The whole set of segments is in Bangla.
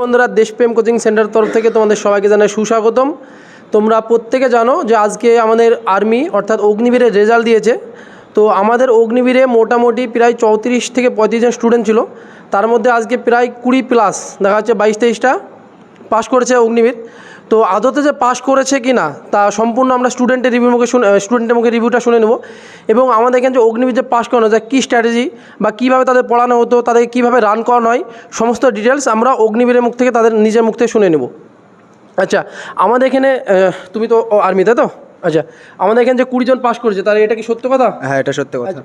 বন্ধুরা দেশপ্রেম কোচিং সেন্টার তরফ থেকে তোমাদের সবাইকে জানাই সুস্বাগতম। তোমরা প্রত্যেকে জানো যে আজকে আমাদের আর্মি অর্থাৎ অগ্নিবীরের রেজাল্ট দিয়েছে। তো আমাদের অগ্নিবীরে মোটামুটি প্রায় চৌত্রিশ থেকে পঁয়ত্রিশ জন স্টুডেন্ট ছিল। তার মধ্যে আজকে প্রায় কুড়ি প্লাস দেখা যাচ্ছে বাইশ তেইশটা পাস করেছে অগ্নিবীর। তো আদতে যে পাস করেছে কি না তা সম্পূর্ণ আমরা স্টুডেন্টের রিভিউ মুখে শুনে স্টুডেন্টের মুখে রিভিউটা শুনে নেব। এবং আমাদের এখানে যে অগ্নিবীর যে পাস করানো যায় কী স্ট্র্যাটেজি বা কীভাবে তাদের পড়ানো হতো তাদেরকে কীভাবে রান করানো হয় সমস্ত ডিটেলস আমরা অগ্নিবীরের মুখ থেকে তাদের নিজের মুখ থেকে শুনে নেব। আচ্ছা আমাদের এখানে তুমি তো আর্মি তাই তো? আচ্ছা আমাদের এখানে যে কুড়িজন পাস করেছে তাহলে এটা কি সত্য কথা? হ্যাঁ এটা সত্য কথা। তো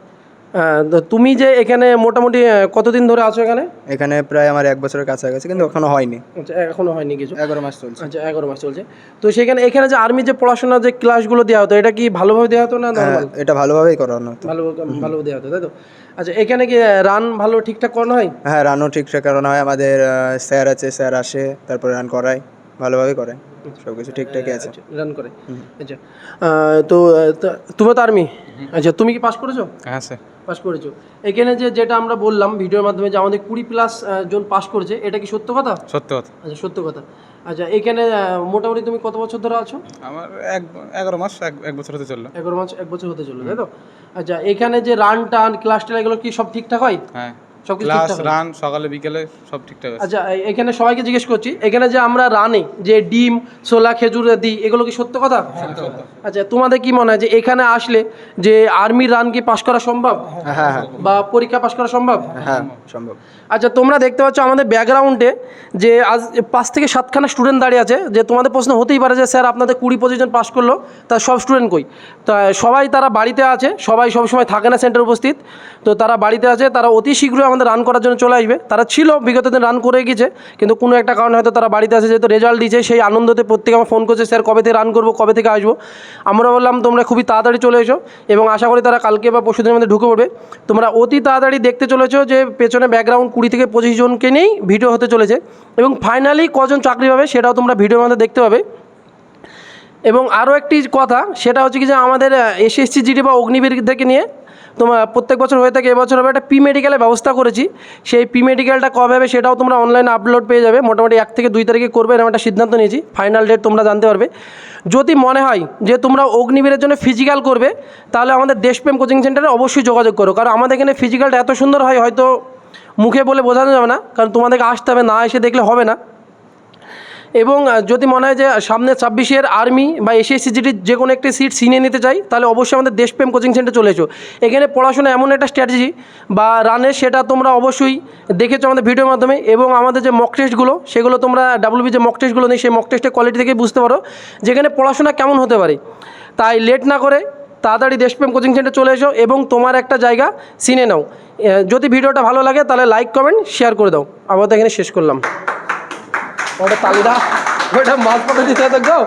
তুমি যে এখানে মোটামুটি কতদিন ধরে আছো এখানে? এখানে প্রায় আমার এক বছরের কাছাকাছি কিন্তু এখনও হয়নি। আচ্ছা এখনও হয়নি কিছু। এগারো মাস চলছে। আচ্ছা এগারো মাস চলছে। তো সেখানে এখানে যে আর্মি যে পড়াশোনার যে ক্লাসগুলো দেওয়া হতো এটা কি ভালোভাবে দেওয়া হতো না হ্যাঁ, এটা ভালোভাবেই করানো হতো। ভালো ভালোভাবে দেওয়া হতো তাই তো? আচ্ছা এখানে কি রান ভালো ঠিকঠাক করানো হয়? হ্যাঁ রানও ঠিকঠাক করানো হয়। আমাদের স্যার আছে স্যার আসে তারপরে রান করায় ভালোভাবেই করে। সব কিছু ঠিকঠাকই আছে। রান করে। আচ্ছা তো তুমি তো আর্মি আচ্ছা তুমি কি পাস করেছ? হ্যাঁ স্যার পাস করেছ। এখানে যে যেটা আমরা বললাম ভিডিওর মাধ্যমে যে আমাদের কুড়ি প্লাস জন পাস করেছে এটা কি সত্য কথা? সত্য কথা। আচ্ছা সত্য কথা। আচ্ছা এখানে মোটামুটি তুমি কত বছর ধরে আছো? আমার এক এগারো মাস এক এক বছর হতে চলল। এগারো মাস এক বছর হতে চলল তাই তো? আচ্ছা এখানে যে রান টান ক্লাস টেন এগুলো কি সব ঠিকঠাক হয়? হ্যাঁ। ক্লাস রান সকালে বিকেলে সব ঠিকঠাক আছে। আচ্ছা এখানে সবাইকে জিজ্ঞেস করছি এখানে যে আমরা রানে যে ডিম ছোলা খেজুর দিই এগুলো কি সত্য কথা? আচ্ছা তোমাদের কি মনে হয় যে এখানে আসলে যে আর্মির রান কি পাশ করা সম্ভব? হ্যাঁ হ্যাঁ বা পরীক্ষা পাশ করা সম্ভব? হ্যাঁ সম্ভব। আচ্ছা তোমরা দেখতে পাচ্ছ আমাদের ব্যাকগ্রাউন্ডে যে আজ পাঁচ থেকে সাতখানা স্টুডেন্ট দাঁড়িয়ে আছে যে তোমাদের প্রশ্ন হতেই পারে যে স্যার আপনাদের কুড়ি পঁচিশ জন পাস করল তা সব স্টুডেন্ট কই? তা সবাই তারা বাড়িতে আছে সবাই সবসময় থাকে না সেন্টার উপস্থিত। তো তারা বাড়িতে আছে তারা অতি শীঘ্রই আমাদের রান করার জন্য চলে আসবে। তারা ছিল, বিগত দিন রান করে গিয়েছে কিন্তু কোনো একটা কারণে হয়তো তারা বাড়িতে আছে, যেহেতু রেজাল্ট দিয়েছে, সেই আনন্দতে প্রত্যেকে আমার ফোন করছে, স্যার, কবে থেকে রান করব, কবে থেকে আসব? আমরা বললাম, তোমরা খুবই তাড়াতাড়ি চলে এসো এবং আশা করি তারা কালকে বা পরশুদিনের মধ্যে ঢুকে পড়বে। তোমরা অতি তাড়াতাড়ি দেখতে চলেছো যে পেছনে ব্যাকগ্রাউন্ড কুড়ি থেকে পঁচিশ জনকে নিয়েই ভিডিও হতে চলেছে এবং ফাইনালি কজন চাকরি পাবে সেটাও তোমরা ভিডিওর মধ্যে দেখতে পাবে। এবং আরও একটি কথা, সেটা হচ্ছে কি যে আমাদের এসএসসি জিডি বা অগ্নিবীর থেকে নিয়ে তোমার প্রত্যেক বছর হয়ে থাকে, এবছর হবে একটা পি মেডিকেলের ব্যবস্থা করেছি। সেই পি মেডিকেলটা কবে হবে সেটাও তোমরা অনলাইনে আপলোড পেয়ে যাবে। মোটামুটি এক থেকে দুই তারিখে করবে, এরকম একটা সিদ্ধান্ত নিয়েছি। ফাইনাল ডেট তোমরা জানতে পারবে। যদি মনে হয় যে তোমরা অগ্নিবীরের জন্য ফিজিক্যাল করবে, তাহলে আমাদের দেশপ্রেম কোচিং সেন্টারে অবশ্যই যোগাযোগ করো। কারণ আমাদের এখানে ফিজিক্যালটা এত সুন্দর হয়, হয়তো মুখে বলে বোঝানো যাবে না। কারণ তোমাদেরকে আসতে হবে, না এসে দেখলে হবে না। এবং যদি মনে হয় যে সামনে ছাব্বিশের আর্মি বা এসএসসিজিটির যে কোনো একটি সিট সিনিয়ে নিতে চাই, তাহলে অবশ্যই আমাদের দেশপ্রেম কোচিং সেন্টার চলে এসো। এখানে পড়াশোনা এমন একটা স্ট্র্যাটেজি বা রানের সেটা তোমরা অবশ্যই দেখেছ আমাদের ভিডিওর মাধ্যমে এবং আমাদের যে মক টেস্টগুলো সেগুলো তোমরা ডাব্লিউবি যে মক টেস্টগুলো নেই সেই মক টেস্টের কোয়ালিটি থেকে বুঝতে পারো। যেখানে পড়াশোনা কেমন হতে পারে, তাই লেট না করে তাড়াতাড়ি দেশপ্রেম কোচিং সেন্টার চলে এসো এবং তোমার একটা জায়গা চিনে নাও। যদি ভিডিওটা ভালো লাগে, তাহলে লাইক কমেন্ট শেয়ার করে দাও। আবার তো এখানে শেষ করলাম। ওটা তালিদা ওটা মাছ পাঠাতে দিতে তো